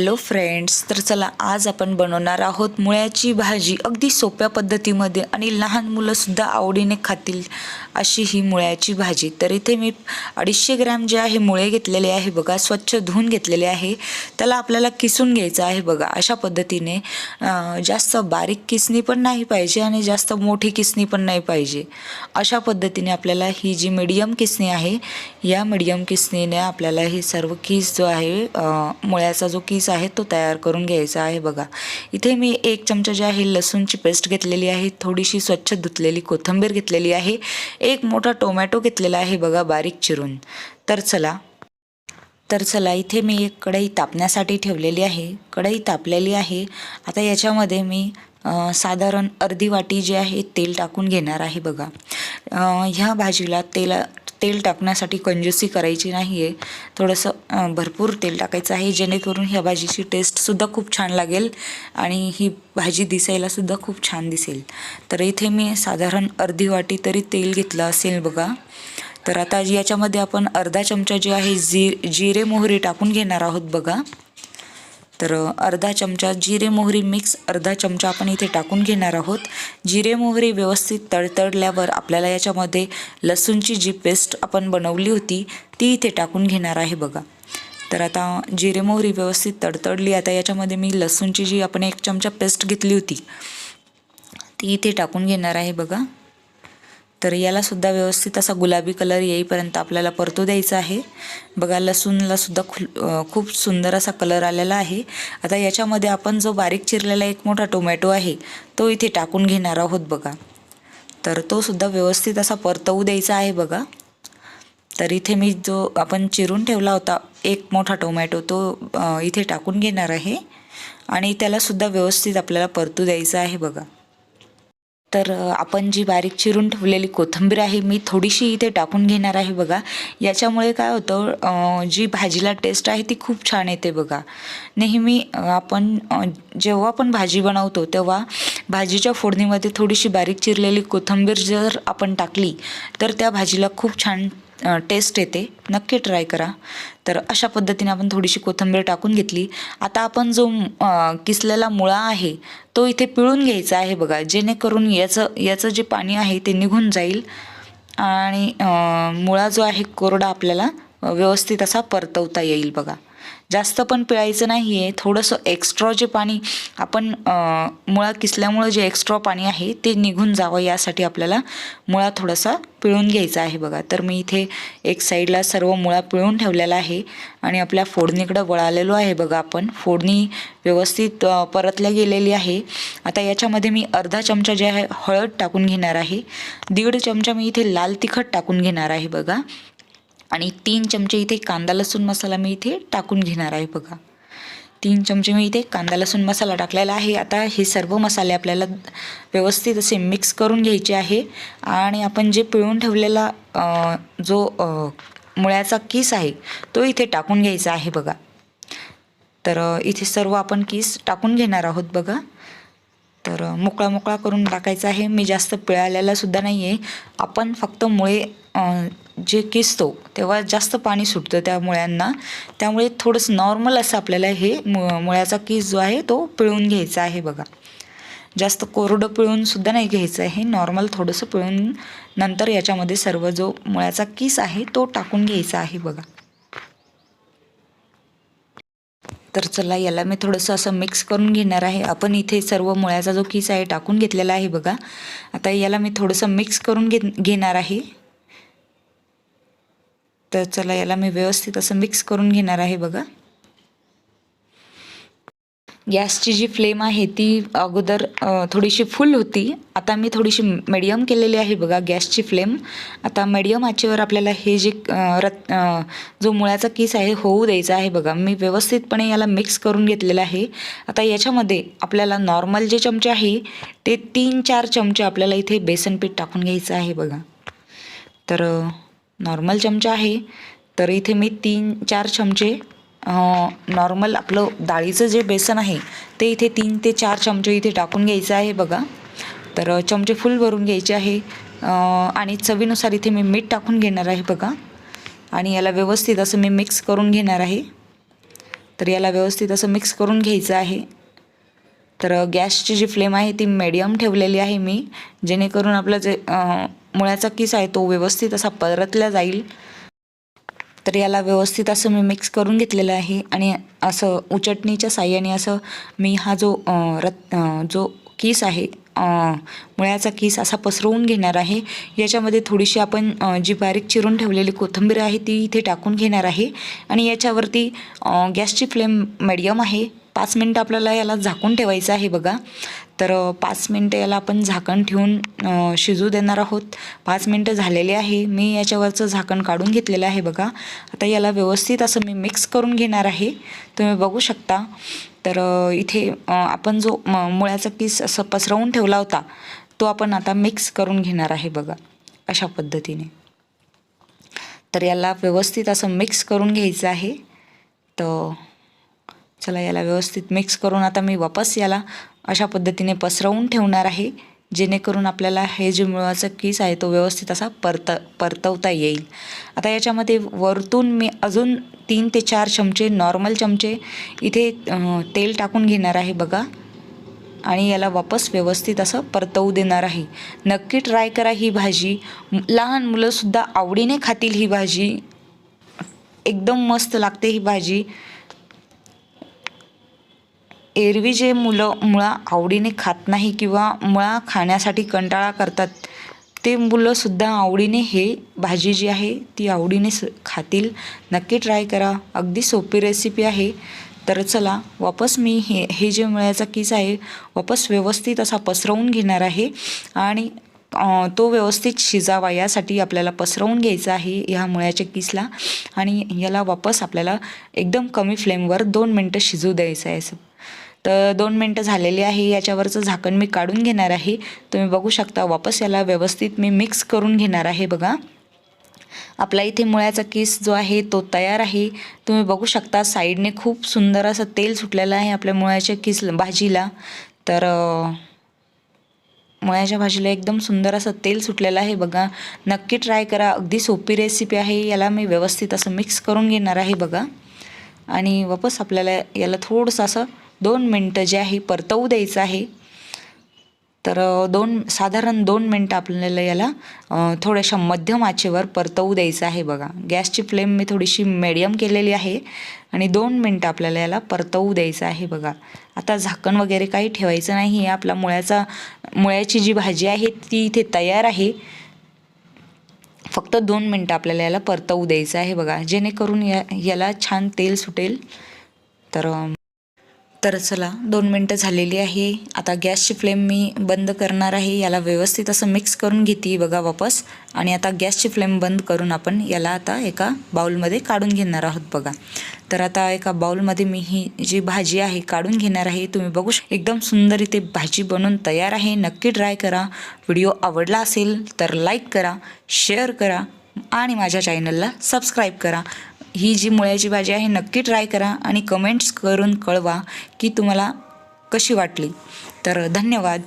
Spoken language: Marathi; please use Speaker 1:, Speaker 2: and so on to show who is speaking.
Speaker 1: हॅलो फ्रेंड्स तर चला आज आपण बनवणार आहोत मुळ्याची भाजी. अगदी सोप्या पद्धतीमध्ये आणि लहान मुलंसुद्धा आवडीने खातील अशी ही मुळ्याची भाजी. तर इथे मी अडीचशे ग्रॅम जे आहे मुळे घेतलेले आहे बघा स्वच्छ धुवून घेतलेले आहे. त्याला आपल्याला किसून घ्यायचं आहे बघा. अशा पद्धतीने जास्त बारीक किसणी पण नाही पाहिजे आणि जास्त मोठी किसणी पण नाही पाहिजे. अशा पद्धतीने आपल्याला ही जी मीडियम किसणी आहे या मीडियम किसणीने आपल्याला हे सर्व किस जो आहे मुळ्याचा जो किस आहे तो तयार करून घ्यायचा आहे बघा. इथे मी एक चमचा जे आहे लसूणची पेस्ट घेतलेली आहे थोडीशी स्वच्छ धुतलेली कोथिंबीर घेतलेली आहे एक मोठा टोमॅटो घेतलेला आहे बघा बारीक चिरून. तर चला तर चला इथे मी एक कढई तापण्यासाठी ठेवलेली आहे कढई तापलेली आहे. आता याच्यामध्ये मी साधारण अर्धी वाटी जे आहे तेल टाकून घेणार आहे बघा. ह्या भाजीला तेला तेल टाकण्यासाठी कंजूसी करायची नाही आहे थोडंसं भरपूर तेल टाकायचं आहे. जेणेकरून ह्या भाजीची टेस्टसुद्धा खूप छान लागेल आणि ही भाजी दिसायलासुद्धा खूप छान दिसेल. तर इथे मी साधारण अर्धी वाटी तरी तेल घेतलं असेल बघा. तर आता याच्यामध्ये आपण अर्धा चमचा जे आहे जी जिरे मोहरी टाकून घेणार आहोत बघा. तर अर्धा चमचा जिरे मोहरी मिक्स अर्धा चमचा आपण इथे टाकून घेणार आहोत. जिरे मोहरी व्यवस्थित तडतडल्यावर आपल्याला याच्यामध्ये लसूणची जी पेस्ट आपण बनवली होती ती इथे टाकून घेणार आहे बघा. तर आता जिरे मोहरी व्यवस्थित तडतडली आता याच्यामध्ये मी लसूणची जी आपण एक चमचा पेस्ट घेतली होती ती इथे टाकून घेणार आहे बघा. तर यालासुद्धा व्यवस्थित असा गुलाबी कलर येईपर्यंत आपल्याला परतू द्यायचा आहे. बघा लसूणलासुद्धा खु खूप सुंदर असा कलर आलेला आहे. आता याच्यामध्ये आपण जो बारीक चिरलेला एक मोठा टोमॅटो आहे तो इथे टाकून घेणार आहोत बघा. तर तो सुद्धा व्यवस्थित असा परतवू द्यायचा आहे बघा. तर इथे मी जो आपण चिरून ठेवला होता एक मोठा टोमॅटो तो इथे टाकून घेणार आहे. आणि त्यालासुद्धा व्यवस्थित आपल्याला परतू द्यायचा आहे बघा. तर आपण जी बारीक चिरून ठेवलेली कोथिंबीर आहे मी थोडीशी इथे टाकून घेणार आहे बघा. याच्यामुळे काय होतं जी भाजीला टेस्ट आहे ती खूप छान येते बघा. नेहमी आपण जेव्हा पण भाजी बनवतो तेव्हा भाजीच्या फोडणीमध्ये थोडीशी बारीक चिरलेली कोथिंबीर जर आपण टाकली तर त्या भाजीला खूप छान टेस्ट येते. नक्की ट्राय करा. तर अशा पद्धतीने आपण थोडीशी कोथिंबीर टाकून घेतली. आता आपण जो किसलेला मुळा आहे तो इथे पिळून घ्यायचा आहे बघा. जेणेकरून याचं याचं जे पाणी आहे ते निघून जाईल. आणि मुळा जो आहे कोरडा आपल्याला व्यवस्थित असा परतवता येईल बघा. जास्त पण पिळायचं नाही आहे थोडंसं एक्स्ट्रा जे पाणी आपण मुळा किसल्यामुळं जे एक्स्ट्रा पाणी आहे ते निघून जावं यासाठी आपल्याला मुळा थोडासा पिळून घ्यायचा आहे बघा. तर मी इथे एक साईडला सर्व मुळा पिळून ठेवलेला आहे आणि आपल्या फोडणीकडं वळालेलो आहे बघा आपण. फोडणी व्यवस्थित परतल्या गेलेली आहे. आता याच्यामध्ये मी अर्धा चमचा जे आहे हळद टाकून घेणार आहे. दीड चमचा मी इथे लाल तिखट टाकून घेणार आहे बघा. आणि तीन चमचे इथे कांदा लसूण मसाला मी इथे टाकून घेणार आहे बघा. तीन चमचे मी इथे कांदा लसूण मसाला टाकलेला आहे. आता हे सर्व मसाले आपल्याला व्यवस्थित असे मिक्स करून घ्यायचे आहे. आणि आपण जे पिळून ठेवलेला जो मुळ्याचा किस आहे तो इथे टाकून घ्यायचा आहे बघा. तर इथे सर्व आपण किस टाकून घेणार आहोत बघा. तर मोकळा मोकळा करून टाकायचा आहे. मी जास्त पिळालेला सुद्धा नाही आहे आपण फक्त मुळे जे किसतो तेव्हा जास्त पाणी सुटतं त्या मुळ्यांना. त्यामुळे थोडंसं नॉर्मल असं आपल्याला हे मु मुळ्याचा किस जो आहे तो पिळून घ्यायचा आहे बघा. जास्त कोरडं पिळून सुद्धा नाही घ्यायचं आहे. नॉर्मल थोडंसं पिळून नंतर याच्यामध्ये सर्व जो मुळ्याचा किस आहे तो टाकून घ्यायचा आहे बघा. तर चला याला मी थोडंसं असं मिक्स करून घेणार आहे. आपण इथे सर्व मुळ्याचा जो किस आहे टाकून घेतलेला आहे बघा. आता याला मी थोडंसं मिक्स करून घे घेणार आहे. तर चला याला मी व्यवस्थित असं मिक्स करून घेणार आहे बघा. गॅसची जी फ्लेम आहे ती अगोदर थोडीशी फुल होती. आता मी थोडीशी मिडियम केलेली आहे बघा गॅसची फ्लेम. आता मिडियम आचेवर आपल्याला हे जे रत् रत जो मुळ्याचा किस आहे होऊ द्यायचा आहे बघा. मी व्यवस्थितपणे याला मिक्स करून घेतलेलं आहे. आता याच्यामध्ये आपल्याला नॉर्मल जे चमचे आहे ते तीन चार चमचे आपल्याला इथे बेसन पीठ टाकून घ्यायचं आहे बघा. तर नॉर्मल चमचा आहे. तर इथे मी तीन चार चमचे नॉर्मल आपलं डाळीचं जे बेसन आहे ते इथे तीन ते चार चमचे इथे टाकून घ्यायचं आहे बघा. तर चमचे फुल भरून घ्यायचे आहे. आणि चवीनुसार इथे मी मीठ टाकून घेणार आहे बघा. आणि याला व्यवस्थित असं मी मिक्स करून घेणार आहे. तर याला व्यवस्थित असं मिक्स करून घ्यायचं आहे. तर गॅसची जी फ्लेम आहे ती मीडियम ठेवलेली आहे मी. जेणेकरून आपलं जे मुळ्याचा किस आहे तो व्यवस्थित असा परतला जाईल. तर याला व्यवस्थित असं मी मिक्स करून घेतलेलं आहे. आणि असं उचटणीच्या साह्याने असं मी हा जो रत् रत जो किस आहे मुळ्याचा किस असा पसरवून घेणार आहे. याच्यामध्ये थोडीशी आपण जी बारीक चिरून ठेवलेली कोथिंबीर आहे ती इथे टाकून घेणार आहे. आणि याच्यावरती गॅसची फ्लेम मिडियम आहे. पाच मिनटं आपल्याला याला झाकून ठेवायचं आहे बघा. तर पाच मिनटं याला आपण झाकण ठेवून शिजू देणार आहोत. पाच मिनटं झालेले आहे. मी याच्यावरचं झाकण काढून घेतलेलं आहे बघा. आता याला व्यवस्थित असं मी मिक्स करून घेणार आहे. तुम्ही बघू शकता. तर इथे आपण जो म- मुळ्याचा पीस असं पसरवून ठेवला होता तो आपण आता मिक्स करून घेणार आहे बघा अशा पद्धतीने. तर याला व्यवस्थित असं मिक्स करून घ्यायचं आहे. तर चला याला व्यवस्थित मिक्स करून आता मी वापस याला अशा पद्धतीने पसरवून ठेवणार आहे जेणेकरून आपल्याला हे जे मुळाचा किस आहे तो व्यवस्थित असा परत परतवता येईल. आता याच्यामध्ये वरतून मी अजून तीन ते चार चमचे नॉर्मल चमचे इथे तेल टाकून घेणार आहे बघा. आणि याला वापस व्यवस्थित असं परतवू देणार आहे. नक्की ट्राय करा ही भाजी. लहान मुलंसुद्धा आवडीने खातील ही भाजी. एकदम मस्त लागते ही भाजी. एरवी जे मुलं मुळा आवडीने खात नाही किंवा मुळा खाण्यासाठी कंटाळा करतात ते मुलंसुद्धा आवडीने हे भाजी जी आहे ती आवडीने स खातील. नक्की ट्राय करा. अगदी सोपी रेसिपी आहे. तर चला वापस मी हे हे जे मुळ्याचा किस आहे वापस व्यवस्थित असा पसरवून घेणार आहे आणि तो व्यवस्थित शिजावा. यासाठी आपल्याला पसरवून घ्यायचा आहे ह्या मुळ्याच्या किसला आणि याला वापस आपल्याला एकदम कमी फ्लेमवर दोन मिनटं शिजू द्यायचं आहे असं. तर दोन मिनटं झालेली आहे. याच्यावरचं झाकण मी काढून घेणार आहे. तुम्ही बघू शकता वापस याला व्यवस्थित मी मिक्स करून घेणार आहे बघा. आपला इथे मुळ्याचा केस जो आहे तो तयार आहे. तुम्ही बघू शकता साईडने खूप सुंदर असं तेल सुटलेलं आहे आपल्या मुळ्याच्या किस भाजीला. तर मुळ्याच्या भाजीला एकदम सुंदर असं तेल सुटलेलं आहे बघा. नक्की ट्राय करा. अगदी सोपी रेसिपी आहे. याला मी व्यवस्थित असं मिक्स करून घेणार आहे बघा. आणि वापस आपल्याला याला थोडंसं असं दोन मिनटं जे आहे परतवू द्यायचं आहे. तर दोन साधारण दोन मिनटं आपल्याला याला थोड्याशा मध्यम आचेवर परतवू द्यायचं आहे बघा. गॅसची फ्लेम मी थोडीशी मेडियम केलेली आहे आणि दोन मिनटं आपल्याला याला परतवू द्यायचं आहे बघा. आता झाकण वगैरे काही ठेवायचं नाही आहे. आपला मुळ्याचा मुळ्याची जी भाजी आहे ती इथे तयार आहे. फक्त दोन मिनटं आपल्याला याला परतवू द्यायचं आहे बघा. जेणेकरून या याला छान तेल सुटेल. तर तर चला दोन मिनटं झालेली आहे. आता गॅसची फ्लेम मी बंद करणार आहे. याला व्यवस्थित असं मिक्स करून घेते बघा वापस. आणि आता गॅसची फ्लेम बंद करून आपण याला आता एका बाउलमध्ये काढून घेणार आहोत बघा. तर आता एका बाउलमध्ये मी ही जी भाजी आहे काढून घेणार आहे. तुम्ही बघू शक एकदम सुंदर इथे भाजी बनवून तयार आहे. नक्की ट्राय करा. व्हिडिओ आवडला असेल तर लाईक करा शेअर करा आणि माझ्या चॅनलला सबस्क्राईब करा. ही जी मुळ्याची भाजी आहे नक्की ट्राय करा आणि कमेंट्स करून कळवा की तुम्हाला कशी वाटली. तर धन्यवाद.